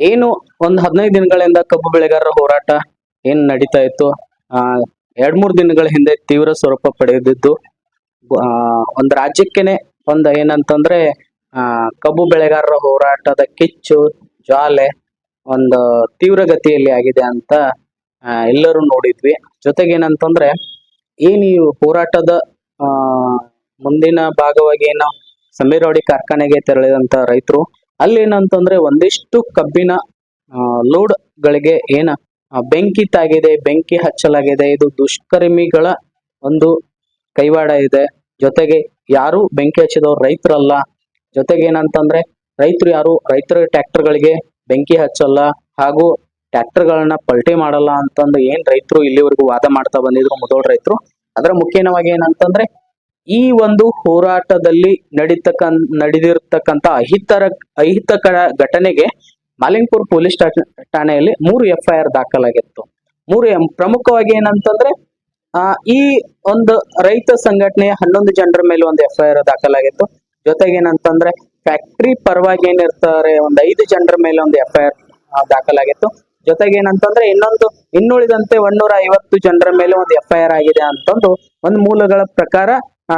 ಏನು ಒಂದು ಹದಿನೈದು ದಿನಗಳಿಂದ ಕಬ್ಬು ಬೆಳೆಗಾರರ ಹೋರಾಟ ಏನ್ ನಡೀತಾ ಇತ್ತು? ಆ, ಎರಡ್ ಮೂರ್ ದಿನಗಳ ಹಿಂದೆ ತೀವ್ರ ಸ್ವರೂಪ ಪಡೆದಿದ್ದು ಒಂದ್ ರಾಜ್ಯಕ್ಕೆನೆ ಒಂದ್ ಏನಂತಂದ್ರೆ, ಆ, ಕಬ್ಬು ಬೆಳೆಗಾರರ ಹೋರಾಟದ ಕಿಚ್ಚು, ಜ್ವಾಲೆ ಒಂದು ತೀವ್ರಗತಿಯಲ್ಲಿ ಆಗಿದೆ ಅಂತ ಎಲ್ಲರೂ ನೋಡಿದ್ವಿ. ಜೊತೆಗೆ ಏನಂತಂದ್ರೆ, ಏನ್ ಈ ಹೋರಾಟದ, ಆ, ಮುಂದಿನ ಭಾಗವಾಗಿ ಏನೋ ಸಮೀರವಾಡಿ ಕಾರ್ಖಾನೆಗೆ ತೆರಳಿದಂತ ರೈತರು ಅಲ್ಲಿ ಏನಂತಂದ್ರೆ ಒಂದಿಷ್ಟು ಕಬ್ಬಿನ ಲೋಡ್ ಗಳಿಗೆ ಏನ ಬೆಂಕಿ ತಾಗಿದೆ, ಬೆಂಕಿ ಹಚ್ಚಲಾಗಿದೆ, ಇದು ದುಷ್ಕರ್ಮಿಗಳ ಒಂದು ಕೈವಾಡ ಇದೆ. ಜೊತೆಗೆ ಯಾರು ಬೆಂಕಿ ಹಚ್ಚಿದವ್ರು ರೈತರಲ್ಲ. ಜೊತೆಗೆ ಏನಂತಂದ್ರೆ ರೈತರು ಯಾರು, ರೈತರ ಟ್ರ್ಯಾಕ್ಟರ್ ಗಳಿಗೆ ಬೆಂಕಿ ಹಚ್ಚಲ್ಲ ಹಾಗೂ ಟ್ರ್ಯಾಕ್ಟರ್ ಗಳನ್ನ ಪಲ್ಟಿ ಮಾಡಲ್ಲ ಅಂತಂದು ಏನ್ ರೈತರು ಇಲ್ಲಿವರೆಗೂ ವಾದ ಮಾಡ್ತಾ ಬಂದಿದ್ರು ಮುದೋಳ್ ರೈತರು. ಅದರ ಮುಖ್ಯವಾಗಿ ಏನಂತಂದ್ರೆ ಈ ಒಂದು ಹೋರಾಟದಲ್ಲಿ ನಡೀತಕ್ಕ ನಡೆದಿರ್ತಕ್ಕಂತ ಅಹಿತರ, ಅಹಿತಕರ ಘಟನೆಗೆ ಮಾಲಿಂಗ್ಪುರ್ ಪೊಲೀಸ್ ಠಾಣೆಯಲ್ಲಿ ಮೂರು ಎಫ್ ಐ ಆರ್ ದಾಖಲಾಗಿತ್ತು. ಮೂರು ಎಂ- ಪ್ರಮುಖವಾಗಿ ಏನಂತಂದ್ರೆ, ಆ, ಈ ಒಂದು ರೈತ ಸಂಘಟನೆಯ ಹನ್ನೊಂದು ಜನರ ಮೇಲೆ ಒಂದು ಎಫ್ ಐ ಆರ್ ದಾಖಲಾಗಿತ್ತು. ಜೊತೆಗೆ ಏನಂತಂದ್ರೆ, ಫ್ಯಾಕ್ಟ್ರಿ ಪರವಾಗಿ ಏನಿರ್ತಾರೆ, ಒಂದು ಐದು ಜನರ ಮೇಲೆ ಒಂದು ಎಫ್ ಐ ಆರ್ ದಾಖಲಾಗಿತ್ತು. ಜೊತೆಗೆ ಏನಂತಂದ್ರೆ, ಇನ್ನೊಂದು, ಇನ್ನುಳಿದಂತೆ ಒಂದೂರ ಐವತ್ತು ಜನರ ಮೇಲೆ ಒಂದು ಎಫ್ ಐ ಆರ್ ಆಗಿದೆ ಅಂತಂದು ಒಂದು ಮೂಲಗಳ ಪ್ರಕಾರ ಆ,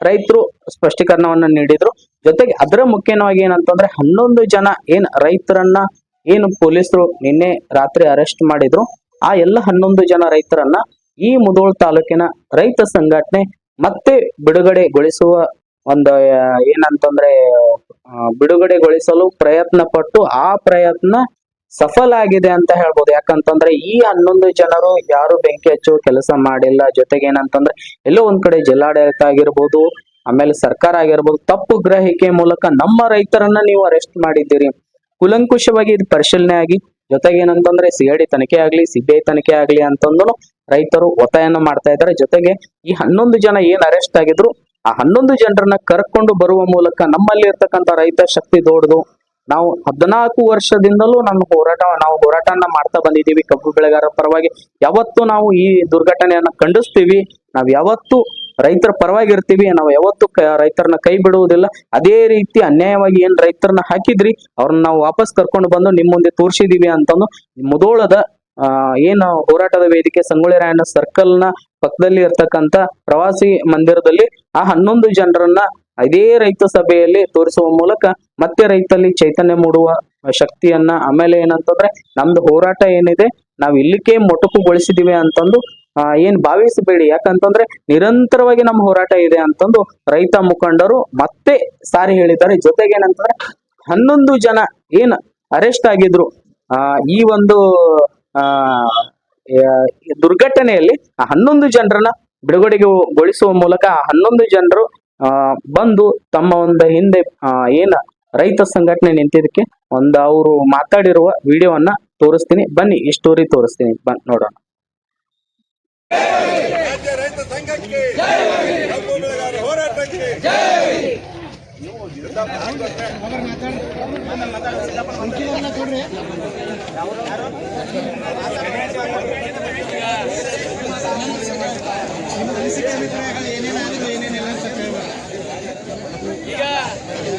ರೈತರು ಸ್ಪಷ್ಟೀಕರಣವನ್ನ ನೀಡಿದ್ರು. ಜೊತೆಗೆ ಅದರ ಮುಖ್ಯವಾಗಿ ಏನಂತಂದ್ರೆ ಹನ್ನೊಂದು ಜನ ಏನ್ ರೈತರನ್ನ, ಏನು ಪೊಲೀಸರು ನಿನ್ನೆ ರಾತ್ರಿ ಅರೆಸ್ಟ್ ಮಾಡಿದ್ರು. ಆ ಎಲ್ಲ ಹನ್ನೊಂದು ಜನ ರೈತರನ್ನ ಈ ಮುದೋಳ್ ತಾಲೂಕಿನ ರೈತ ಸಂಘಟನೆ ಮತ್ತೆ ಬಿಡುಗಡೆಗೊಳಿಸುವ ಒಂದು, ಏನಂತಂದ್ರೆ ಬಿಡುಗಡೆಗೊಳಿಸಲು ಪ್ರಯತ್ನ ಪಟ್ಟು ಆ ಪ್ರಯತ್ನ ಸಫಲ ಆಗಿದೆ ಅಂತ ಹೇಳ್ಬೋದು. ಯಾಕಂತಂದ್ರೆ ಈ ಹನ್ನೊಂದು ಜನರು ಯಾರು ಬೆಂಕಿ ಹಚ್ಚುವ ಕೆಲಸ ಮಾಡಿಲ್ಲ. ಜೊತೆಗೆ ಏನಂತಂದ್ರೆ ಎಲ್ಲೋ ಒಂದ್ ಕಡೆ ಜಿಲ್ಲಾಡಳಿತ ಆಗಿರ್ಬೋದು, ಆಮೇಲೆ ಸರ್ಕಾರ ಆಗಿರ್ಬೋದು, ತಪ್ಪು ಗ್ರಹಿಕೆ ಮೂಲಕ ನಮ್ಮ ರೈತರನ್ನ ನೀವು ಅರೆಸ್ಟ್ ಮಾಡಿದ್ದೀರಿ. ಕುಲಂಕುಷವಾಗಿ ಇದು ಪರಿಶೀಲನೆ ಆಗಿ ಜೊತೆಗೆ ಏನಂತಂದ್ರೆ ಸಿ ಐ ಡಿ ತನಿಖೆ ಆಗ್ಲಿ ಸಿಬಿಐ ತನಿಖೆ ಆಗ್ಲಿ ಅಂತಂದ್ರು ರೈತರು ಒತ್ತಾಯನ ಮಾಡ್ತಾ ಇದ್ದಾರೆ. ಜೊತೆಗೆ ಈ ಹನ್ನೊಂದು ಜನ ಏನ್ ಅರೆಸ್ಟ್ ಆಗಿದ್ರು, ಆ ಹನ್ನೊಂದು ಜನರನ್ನ ಕರ್ಕೊಂಡು ಬರುವ ಮೂಲಕ ನಮ್ಮಲ್ಲಿ ಇರ್ತಕ್ಕಂಥ ರೈತ ಶಕ್ತಿ ದೊಡ್ಡದು. ನಾವು ಹದಿನಾಲ್ಕು ವರ್ಷದಿಂದಲೂ ನಮ್ಮ ಹೋರಾಟ, ನಾವು ಹೋರಾಟನ ಮಾಡ್ತಾ ಬಂದಿದ್ದೀವಿ ಕಬ್ಬು ಬೆಳೆಗಾರರ ಪರವಾಗಿ. ಯಾವತ್ತು ನಾವು ಈ ದುರ್ಘಟನೆಯನ್ನ ಖಂಡಿಸ್ತೀವಿ. ನಾವ್ ಯಾವತ್ತು ರೈತರ ಪರವಾಗಿ ಇರ್ತೀವಿ ನಾವು ಯಾವತ್ತು ರೈತರನ್ನ ಕೈ ಬಿಡುವುದಿಲ್ಲ. ಅದೇ ರೀತಿ ಅನ್ಯಾಯವಾಗಿ ಏನ್ ರೈತರನ್ನ ಹಾಕಿದ್ರಿ, ಅವ್ರನ್ನ ನಾವು ವಾಪಸ್ ಕರ್ಕೊಂಡು ಬಂದು ನಿಮ್ ಮುಂದೆ ತೋರಿಸಿದೀವಿ ಅಂತಂದು ಮುದೋಳದ, ಆ, ಏನು ಹೋರಾಟದ ವೇದಿಕೆ ಸಂಗೊಳ್ಳಿ ರಾಯಣ್ಣ ಸರ್ಕಲ್ನ ಪಕ್ಕದಲ್ಲಿ ಇರ್ತಕ್ಕಂತ ಪ್ರವಾಸಿ ಮಂದಿರದಲ್ಲಿ ಆ ಹನ್ನೊಂದು ಜನರನ್ನ ಇದೇ ರೈತ ಸಭೆಯಲ್ಲಿ ತೋರಿಸುವ ಮೂಲಕ ಮತ್ತೆ ರೈತಲ್ಲಿ ಚೈತನ್ಯ ಮೂಡುವ ಶಕ್ತಿಯನ್ನ ಆಮೇಲೆ ಏನಂತಂದ್ರೆ ನಮ್ದು ಹೋರಾಟ ಏನಿದೆ, ನಾವ್ ಇಲ್ಲಿಕ್ಕೆ ಮೊಟಕುಗೊಳಿಸಿದೀವಿ ಅಂತಂದು ಏನ್ ಭಾವಿಸಬೇಡಿ. ಯಾಕಂತಂದ್ರೆ ನಿರಂತರವಾಗಿ ನಮ್ಮ ಹೋರಾಟ ಇದೆ ಅಂತಂದು ರೈತ ಮುಖಂಡರು ಮತ್ತೆ ಸಾರಿ ಹೇಳಿದ್ದಾರೆ. ಜೊತೆಗೆ ಏನಂತಂದ್ರೆ ಹನ್ನೊಂದು ಜನ ಏನ್ ಅರೆಸ್ಟ್ ಆಗಿದ್ರು, ಆ, ಈ ಒಂದು, ಆ ದುರ್ಘಟನೆಯಲ್ಲಿ ಹನ್ನೊಂದು ಜನರನ್ನ ಬಿಡುಗಡೆಗೆ ಗೊಳಿಸುವ ಮೂಲಕ ಆ ಹನ್ನೊಂದು ಜನರು ಬಂದು ತಮ್ಮ ಒಂದು ಹಿಂದೆ ಏನ ರೈತ ಸಂಘಟನೆ ನಿಂತಿದ್ದಕ್ಕೆ ಒಂದು ಅವರು ಮಾತಾಡಿರುವ ವಿಡಿಯೋವನ್ನ ತೋರಿಸ್ತೀನಿ. ಬನ್ನಿ ಈ ಸ್ಟೋರಿ ತೋರಿಸ್ತೀನಿ. ಬನ್ ನೋಡೋಣ. ರಾಜ್ಯ ರೈತ ಸಂಘಕ್ಕೆ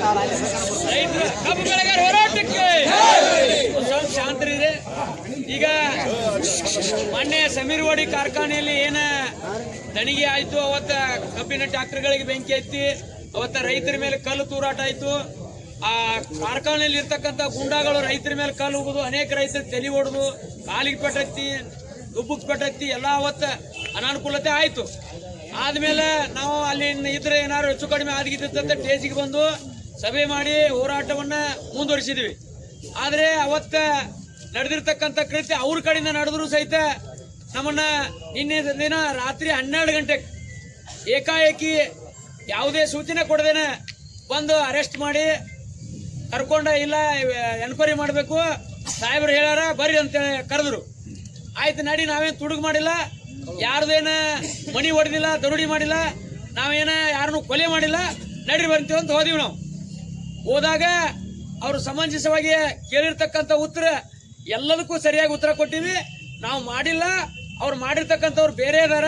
ಕಬ್ಬು ಬೆಳೆಗಾರ ಹೋರಾಟಕ್ಕೆ ಸ್ವಲ್ಪ ಈಗ ಮೊನ್ನೆ ಸಮೀರ್ವಾಡಿ ಕಾರ್ಖಾನೆಯಲ್ಲಿ ಏನ ದಣಿಗೆ ಆಯ್ತು ಅವತ್ತ ಕಬ್ಬಿನ ಟ್ರಾಕ್ಟರ್ಗಳಿಗೆ ಬೆಂಕಿ ಐತಿ ಅವತ್ತ ರೈತರ ಮೇಲೆ ಕಲ್ಲು ತೂರಾಟ ಆಯ್ತು ಆ ಕಾರ್ಖಾನೆಯಲ್ಲಿ ಇರ್ತಕ್ಕಂಥ ಗುಂಡಾಗಳು ರೈತರ ಮೇಲೆ ಕಲ್ಲು ಹೋಗುದು ಅನೇಕ ರೈತರು ತಲೆ ಹೊಡೆದು ಕಾಲಿಗೆ ಪೆಟ್ಟತ್ತಿ ದುಬ್ಬಕ್ಕೆ ಪೆಟ್ಟತ್ತಿ ಎಲ್ಲ ಅವತ್ತ ಅನಾನುಕೂಲತೆ ಆಯ್ತು ಆದ್ಮೇಲೆ ನಾವು ಅಲ್ಲಿ ಇದ್ರೆ ಏನಾದ್ರು ಹೆಚ್ಚು ಕಡಿಮೆ ಆಗಿದ್ದಂತ ಟೇಜಿಗೆ ಬಂದು ಸಭೆ ಮಾಡಿ ಹೋರಾಟವನ್ನ ಮುಂದುವರಿಸಿದ್ವಿ. ಆದರೆ ಅವತ್ತ ನಡೆದಿರ್ತಕ್ಕಂಥ ಕೃತ್ಯ ಅವ್ರ ಕಡೆಯಿಂದ ನಡೆದ್ರು ಸಹಿತ ನಮ್ಮನ್ನ ನಿನ್ನೆ ದಿನ ರಾತ್ರಿ ಹನ್ನೆರಡು ಗಂಟೆಗೆ ಏಕಾಏಕಿ ಯಾವುದೇ ಸೂಚನೆ ಕೊಡದೇನೆ ಬಂದು ಅರೆಸ್ಟ್ ಮಾಡಿ ಕರ್ಕೊಂಡ ಇಲ್ಲ ಎನ್ಕ್ವೈರಿ ಮಾಡಬೇಕು, ಸಾಹೇಬ್ರು ಹೇಳ್ಯಾರ, ಬರ್ರಿ ಅಂತ ಕರೆದ್ರು. ಆಯ್ತು, ನಡಿ, ನಾವೇನು ತುಡುಗು ಮಾಡಿಲ್ಲ, ಯಾರ್ದೇನ ಮಣಿ ಹೊಡೆದಿಲ್ಲ ದರುಡಿ ಮಾಡಿಲ್ಲ, ನಾವೇನ ಯಾರನ್ನು ಕೊಲೆ ಮಾಡಿಲ್ಲ ನಡಿ ಬರ್ತೀವಿ ಅಂತ ಹೋದಿವಿ ನಾವು. ಹೋದಾಗ ಅವರು ಸಮಂಜಸವಾಗಿ ಕೇಳಿರ್ತಕ್ಕಂಥ ಉತ್ತರ ಎಲ್ಲದಕ್ಕೂ ಸರಿಯಾಗಿ ಉತ್ತರ ಕೊಟ್ಟಿವಿ. ನಾವು ಮಾಡಿಲ್ಲ. ಅವ್ರು ಮಾಡಿರ್ತಕ್ಕಂಥವ್ರು ಬೇರೆ ಇದಾರ.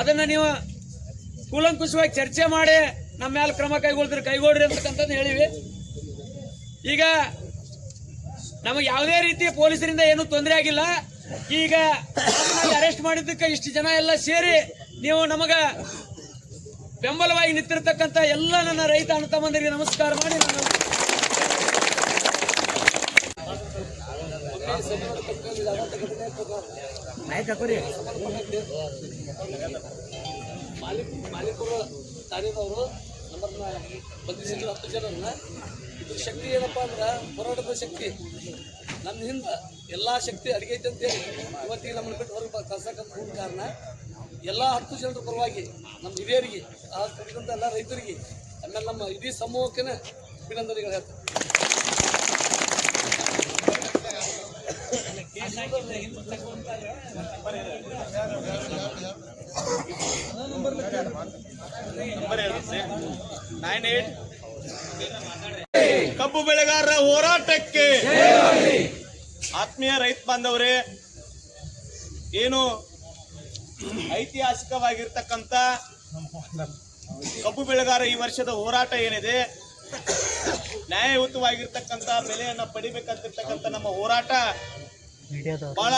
ಅದನ್ನ ನೀವು ಕೂಲಂಕುಷವಾಗಿ ಚರ್ಚೆ ಮಾಡಿ ನಮ್ಮ ಮೇಲೆ ಕ್ರಮ ಕೈಗೊಳ್ತೀರಿ ಕೈಗೊಳ್ರಿ ಅಂತಕ್ಕಂಥದ್ದು ಹೇಳಿವಿ. ಈಗ ನಮಗೆ ಯಾವುದೇ ರೀತಿ ಪೊಲೀಸರಿಂದ ಏನು ತೊಂದರೆ ಆಗಿಲ್ಲ. ಈಗ ಅರೆಸ್ಟ್ ಮಾಡಿದ್ದಕ್ಕೆ ಇಷ್ಟು ಜನ ಎಲ್ಲ ಸೇರಿ ನೀವು ನಮಗ ಬೆಂಬಲವಾಗಿ ನಿಂತಿರ್ತಕ್ಕಂಥ ಎಲ್ಲ ನನ್ನ ರೈತ ಅಣ್ಣ ತಮ್ಮಂದಿರಿಗೆ ನಮಸ್ಕಾರ ಮಾಡಿ ನಾನು ಮಾಲೀಕರು ನಮ್ಮನ್ನ ಬಂಧಿಸಿದ್ರು ಹತ್ತು ಜನರನ್ನ ಇದ್ರ ಶಕ್ತಿ ಏನಪ್ಪ ಅಂದ್ರೆ ಹೋರಾಟದ ಶಕ್ತಿ ನಮ್ಮ ಹಿಂದ ಎಲ್ಲಾ ಶಕ್ತಿ ಅಡಿಗೆ ಐತೆ ಅಂತೇಳಿ ಇವತ್ತಿಗೆ ನಮ್ಮನ್ನ ಬಿಟ್ಟು ಹೊರಗೆ ಕಳ್ಸಕ್ಕಂತ ಕಾರಣ. ಎಲ್ಲ ಹತ್ತು ಜನರ ಪರವಾಗಿ ನಮ್ಮ ಹಿರಿಯರಿಗೆ, ಆ ಎಲ್ಲ ರೈತರಿಗೆ, ಆಮೇಲೆ ನಮ್ಮ ಇಡೀ ಸಮೂಹಕ್ಕೆ ಅಭಿನಂದನೆಗಳು ಹೇಳ್ತಾರೆ ನೈನ್ ಕಬ್ಬು ಬೆಳೆಗಾರರ ಹೋರಾಟಕ್ಕೆ ಆತ್ಮೀಯ ರೈತ ಬಾಂಧವರೇ, ಏನು ಐತಿಹಾಸಿಕವಾಗಿರ್ತಕ್ಕಂಥ ಕಬ್ಬು ಬೆಳೆಗಾರ ಈ ವರ್ಷದ ಹೋರಾಟ ಏನಿದೆ? ನ್ಯಾಯಯುತವಾಗಿರ್ತಕ್ಕಂಥ ಬೆಲೆಯನ್ನ ಪಡಿಬೇಕಂತಿರ್ತಕ್ಕಂಥ ನಮ್ಮ ಹೋರಾಟ ಬಹಳ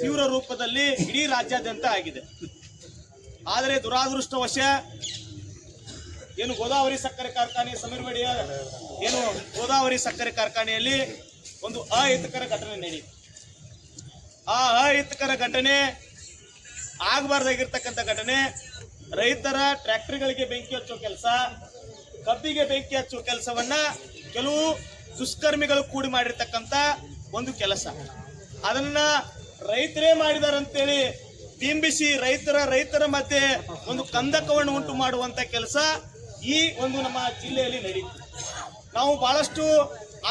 ತೀವ್ರ ರೂಪದಲ್ಲಿ ಇಡೀ ರಾಜ್ಯಾದ್ಯಂತ ಆಗಿದೆ. ಆದರೆ ದುರಾದೃಷ್ಟವಶ ಏನು ಗೋದಾವರಿ ಸಕ್ಕರೆ ಕಾರ್ಖಾನೆ ಸಮೀರ್ವಡಿಯ ಏನು ಗೋದಾವರಿ ಸಕ್ಕರೆ ಕಾರ್ಖಾನೆಯಲ್ಲಿ ಒಂದು ಅಹಿತಕರ ಘಟನೆ ನಡೆಯಿತು. ಆ ಅಹಿತಕರ ಘಟನೆ ಆಗಬಾರ್ದಾಗಿರ್ತಕ್ಕಂಥ ಘಟನೆ. ರೈತರ ಟ್ರ್ಯಾಕ್ಟರ್ಗಳಿಗೆ ಬೆಂಕಿ ಹಚ್ಚೋ ಕೆಲಸ, ಕಬ್ಬಿಗೆ ಬೆಂಕಿ ಹಚ್ಚುವ ಕೆಲಸವನ್ನ ಕೆಲವು ದುಷ್ಕರ್ಮಿಗಳು ಕೂಡಿ ಮಾಡಿರ್ತಕ್ಕಂಥ ಒಂದು ಕೆಲಸ. ಅದನ್ನ ರೈತರೇ ಮಾಡಿದಾರಂತೇಳಿ ಬಿಂಬಿಸಿ ರೈತರ ರೈತರ ಮಧ್ಯೆ ಒಂದು ಕಂದಕವನ್ನು ಉಂಟು ಮಾಡುವಂತ ಕೆಲಸ ಈ ಒಂದು ನಮ್ಮ ಜಿಲ್ಲೆಯಲ್ಲಿ ನಡೀತು. ನಾವು ಬಹಳಷ್ಟು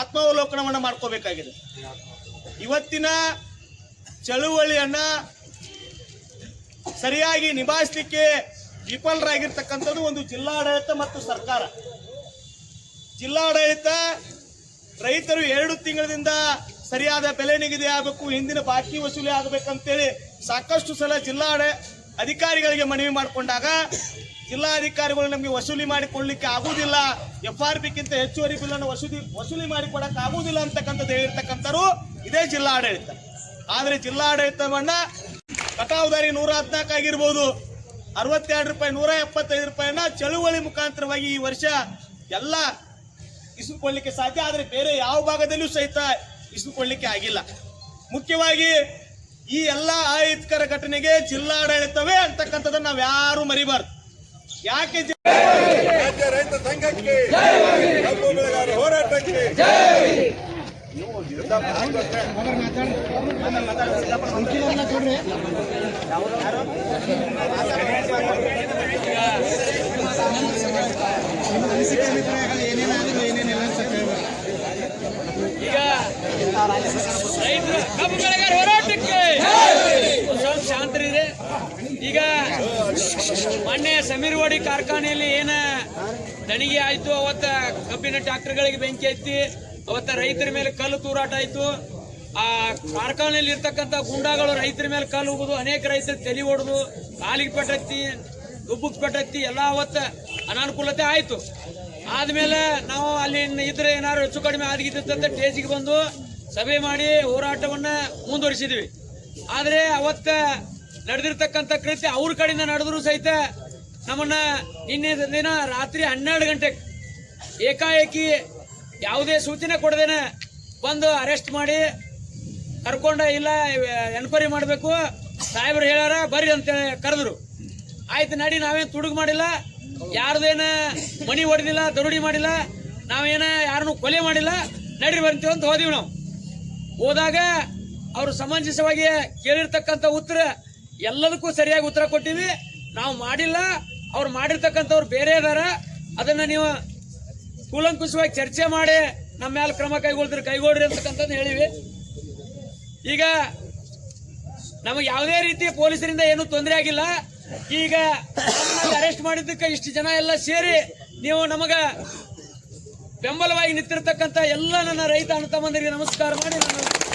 ಆತ್ಮಾವಲೋಕನವನ್ನು ಮಾಡ್ಕೋಬೇಕಾಗಿದೆ. ಇವತ್ತಿನ ಚಳುವಳಿಯನ್ನ ಸರಿಯಾಗಿ ನಿಭಾಯಿಸಲಿಕ್ಕೆ ವಿಫಲರಾಗಿರ್ತಕ್ಕಂಥದ್ದು ಒಂದು ಜಿಲ್ಲಾಡಳಿತ ಮತ್ತು ಸರ್ಕಾರ. ಜಿಲ್ಲಾಡಳಿತ ರೈತರು ಎರಡು ತಿಂಗಳಿಂದ ಸರಿಯಾದ ಬೆಲೆ ನಿಗದಿ ಆಗಬೇಕು, ಹಿಂದಿನ ಬಾಕಿ ವಸೂಲಿ ಆಗಬೇಕಂತೇಳಿ ಸಾಕಷ್ಟು ಸಲ ಜಿಲ್ಲಾಡ ಅಧಿಕಾರಿಗಳಿಗೆ ಮನವಿ ಮಾಡಿಕೊಂಡಾಗ ಜಿಲ್ಲಾಧಿಕಾರಿಗಳು ನಮಗೆ ವಸೂಲಿ ಮಾಡಿಕೊಳ್ಳಲಿಕ್ಕೆ ಆಗುವುದಿಲ್ಲ, ಎಫ್ ಆರ್ ಪಿಗಿಂತ ಹೆಚ್ಚುವರಿ ಬಿಲ್ಲನ್ನು ವಸೂಲಿ ವಸೂಲಿ ಮಾಡಿಕೊಡಕ್ಕೆ ಆಗುವುದಿಲ್ಲ ಅಂತಕ್ಕಂಥದ್ದು ಹೇಳಿರ್ತಕ್ಕಂಥವ್ರು ಇದೇ ಜಿಲ್ಲಾಡಳಿತ. ಆದರೆ ಜಿಲ್ಲಾಡಳಿತವನ್ನ ಕಟಾವುದಾರಿ ನೂರ ಹದಿನಾಲ್ಕು ಆಗಿರ್ಬೋದು. ಅರವತ್ತೆರಡು ರೂಪಾಯಿ ನೂರ ಎಪ್ಪತ್ತೈದು ರೂಪಾಯಿನ ಚಳುವಳಿ ಮುಖಾಂತರವಾಗಿ ಈ ವರ್ಷ ಎಲ್ಲ ಇಸುಕೊಳ್ಳಿಕ್ಕೆ ಸಾಧ್ಯ. ಆದರೆ ಬೇರೆ ಯಾವ ಭಾಗದಲ್ಲೂ ಸಹಿತ ಇಸುಕೊಳ್ಳಿಕ್ಕೆ ಆಗಿಲ್ಲ. ಮುಖ್ಯವಾಗಿ ಈ ಎಲ್ಲ ಆಯುತ್ಕರ ಘಟನೆಗೆ ಜಿಲ್ಲಾಡಳಿತವೇ ಅಂತಕ್ಕಂಥದ್ದನ್ನು ನಾವು ಯಾರು ಮರಿಬಾರ್ದು. ಯಾಕೆ ರಾಜ್ಯ ರೈತ ಸಂಘಕ್ಕೆ ಕಬ್ಬು ಬೆಳೆಗಾರರ ಹೋರಾಟಕ್ಕೆ ಬೆಳೆಗಾರ ಹೋರಾಟಕ್ಕೆ ಸ್ವಲ್ಪ ಶಾಂತರಿದೆ ಈಗ ಮೊನ್ನೆ ಸಮೀರ್ವಾಡಿ ಕಾರ್ಖಾನೆಯಲ್ಲಿ ಏನ ದಣಿಗೆ ಆಯ್ತು ಅವತ್ತ ಕಬ್ಬಿನ ಟ್ರಾಕ್ಟರ್ಗಳಿಗೆ ಬೆಂಕಿ ಹತ್ತಿ ಅವತ್ತ ರೈತರ ಮೇಲೆ ಕಲ್ಲು ತೂರಾಟ ಆಯ್ತು. ಆ ಕಾರ್ಖಾನೆಯಲ್ಲಿ ಇರ್ತಕ್ಕಂಥ ಗುಂಡಾಗಳು ರೈತರ ಮೇಲೆ ಕಲ್ಲು ಹೋಗುದು ಅನೇಕ ರೈತರು ತಲೆ ಹೊಡೆದು ಕಾಲಿಗೆ ಪೆಟ್ಟತ್ತಿ ದುಬ್ಬಕ್ಕೆ ಪೆಟ್ಟತ್ತಿ ಎಲ್ಲ ಅವತ್ತ ಅನಾನುಕೂಲತೆ ಆಯ್ತು. ಆದ್ಮೇಲೆ ನಾವು ಅಲ್ಲಿ ಇದ್ರೆ ಏನಾದ್ರು ಹೆಚ್ಚು ಕಡಿಮೆ ಆಗಿದ್ದಂತ ಟೇಜಿಗೆ ಬಂದು ಸಭೆ ಮಾಡಿ ಹೋರಾಟವನ್ನ ಮುಂದುವರಿಸಿದ್ವಿ. ಆದ್ರೆ ಅವತ್ತ ನಡೆದಿರ್ತಕ್ಕಂಥ ಕೃತ್ಯ ಅವ್ರ ಕಡೆಯಿಂದ ನಡೆದ್ರು ಸಹಿತ ನಮ್ಮನ್ನ ನಿನ್ನೆ ದಿನ ರಾತ್ರಿ ಹನ್ನೆರಡು ಗಂಟೆಗೆ ಏಕಾಏಕಿ ಯಾವುದೇ ಸೂಚನೆ ಕೊಡದೇನೆ ಬಂದು ಅರೆಸ್ಟ್ ಮಾಡಿ ಕರ್ಕೊಂಡ ಇಲ್ಲ ಎನ್ಕ್ವೈರಿ ಮಾಡಬೇಕು. ಸಾಹೇಬ್ರು ಹೇಳ್ಯಾರ, ಬರ್ರಿ ಅಂತ ಕರೆದ್ರು. ಆಯ್ತು, ನಡಿ, ನಾವೇನು ತುಡುಗು ಮಾಡಿಲ್ಲ. ಯಾರ್ದೇನ ಮಣಿ ಹೊಡೆದಿಲ್ಲ ದರೋಡಿ ಮಾಡಿಲ್ಲ, ನಾವೇನ ಯಾರನ್ನು ಕೊಲೆ ಮಾಡಿಲ್ಲ, ನಡ್ರಿ ಬರ್ತೀವಿ ಅಂತ ಹೋದಿವಿ ನಾವು. ಹೋದಾಗ ಅವರು ಸಮಂಜಸವಾಗಿ ಕೇಳಿರ್ತಕ್ಕಂಥ ಉತ್ತರ ಎಲ್ಲದಕ್ಕೂ ಸರಿಯಾಗಿ ಉತ್ತರ ಕೊಟ್ಟಿವಿ ನಾವು ಮಾಡಿಲ್ಲ. ಅವ್ರು ಮಾಡಿರ್ತಕ್ಕಂಥವ್ರು ಬೇರೆ ಅದಾರ ಅದನ್ನ ನೀವು ಕೂಲಂಕುಷವಾಗಿ ಚರ್ಚೆ ಮಾಡಿ ನಮ್ಮ ಮೇಲೆ ಕ್ರಮ ಕೈಗೊಳ್ತೀರಿ ಕೈಗೊಳ್ರಿ ಅಂತಕ್ಕಂಥದ್ದು ಹೇಳಿವಿ. ಈಗ ನಮಗೆ ಯಾವುದೇ ರೀತಿ ಪೊಲೀಸರಿಂದ ಏನು ತೊಂದರೆ ಆಗಿಲ್ಲ. ಈಗ ಅರೆಸ್ಟ್ ಮಾಡಿದ್ದಕ್ಕೆ ಇಷ್ಟು ಜನ ಎಲ್ಲ ಸೇರಿ ನೀವು ನಮಗ ಬೆಂಬಲವಾಗಿ ನಿಂತಿರ್ತಕ್ಕಂಥ ಎಲ್ಲ ನನ್ನ ರೈತ ಅಣ್ಣ ತಮ್ಮಂದಿರಿಗೆ ನಮಸ್ಕಾರ ಮಾಡಿ ನಾನು